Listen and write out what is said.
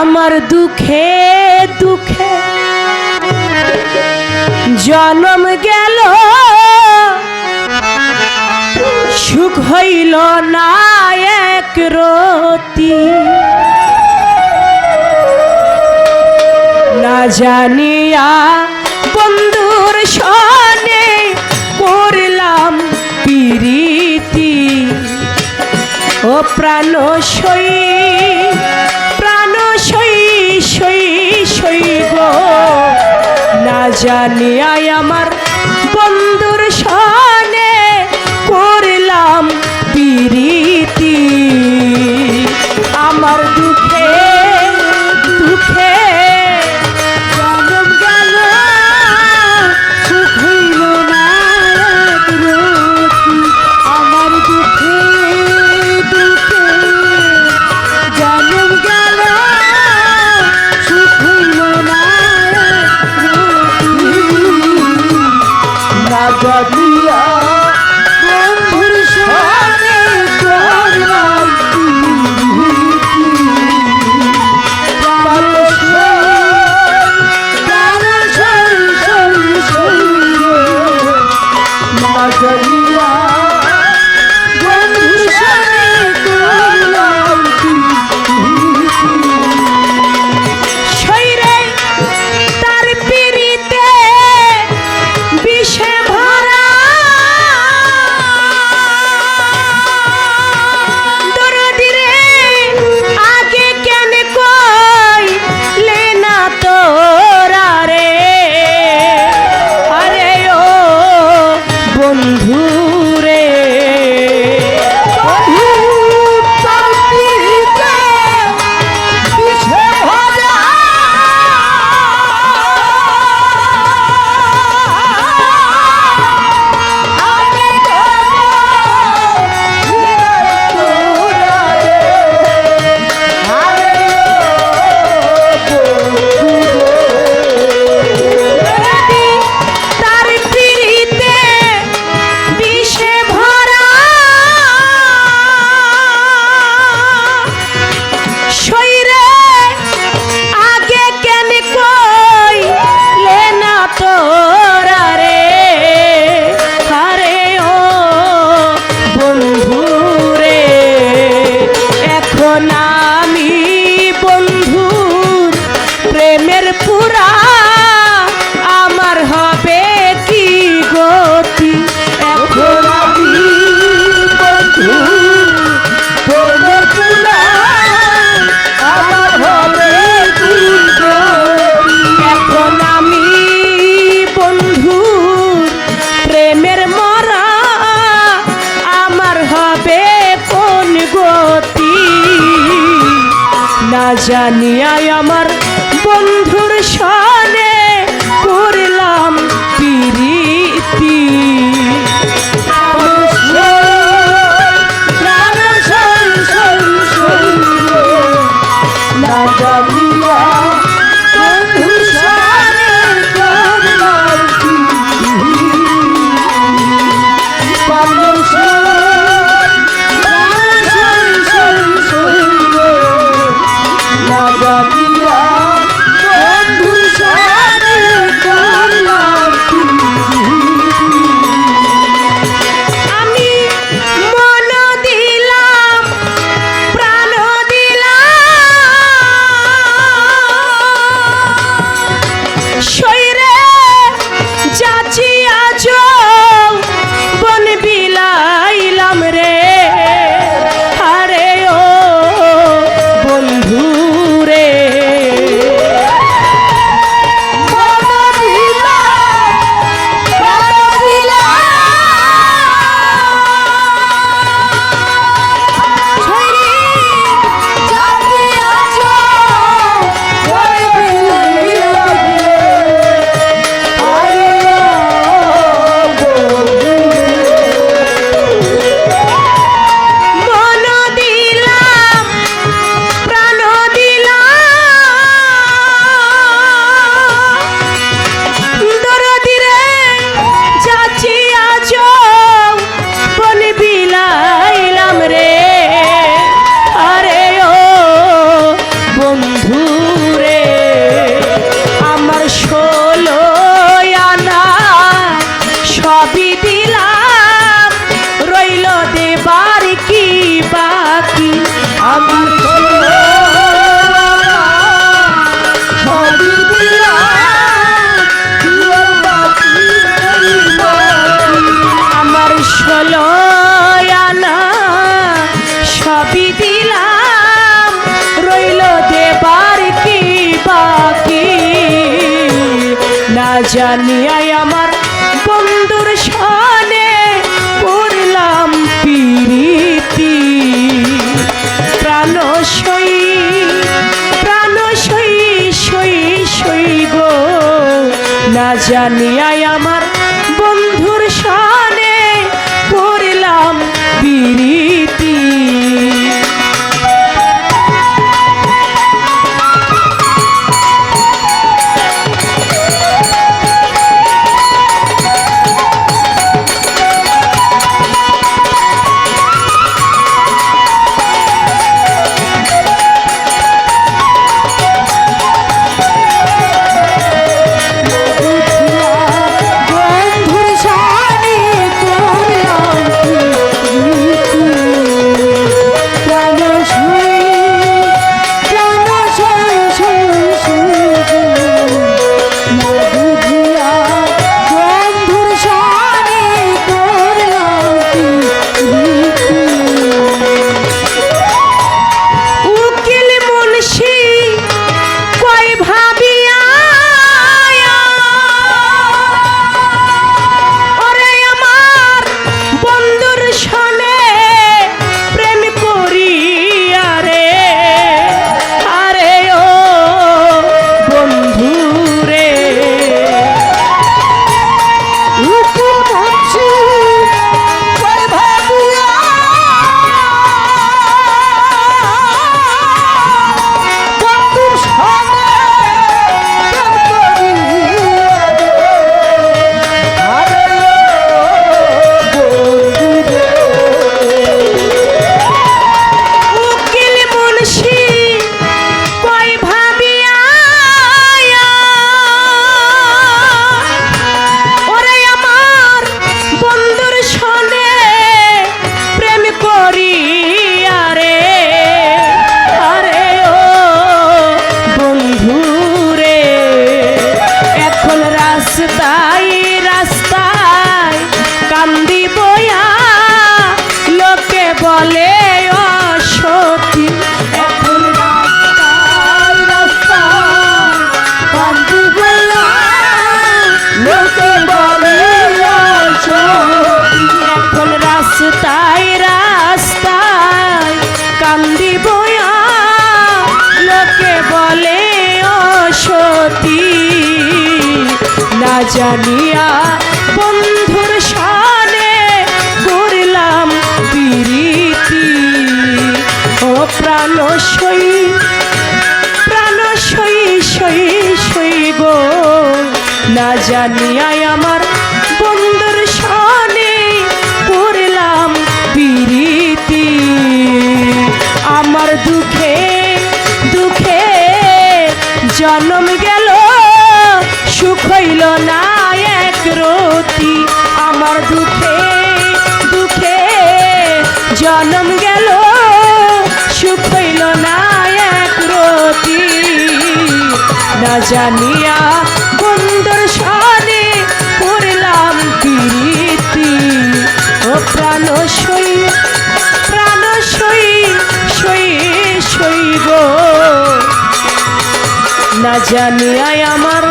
আমার দুঃখে দুঃখে। জন্ম গেল, সুখ হইল নায়ক রতি। না জানিয়া বন্ধুর সনে করলাম পিরিতি। ও প্রাণ সই জানি আয় আমার বন্ধুর সনে করলাম পিরিতি। আমার জানিয়াই আমার বন্ধুর সনে। দূরে জানিয়াই আমার বন্ধুর সনে পড়লাম পিরিতি। প্রাণ সই প্রাণ সই সই সই গো। না জানিয়াই আমার বন্ধুর সনে পড়লাম পিরিতি। জানিয়া বন্ধুর সানে করলাম পিরিতি। ও প্রাণ সই প্রাণ সই সই সই গো। না জানিয়াই আমার বন্ধুর সনে করলাম পিরিতি। আমার দুঃখে দুঃখে জন্ম জন্ম গেল, সুখ হইল না এক রতি। না জানিয়া বন্ধুর সনে করলাম প্রীতি। ও প্রাণ সই প্রাণ সই সই সই গো। না জানিয়াই আমার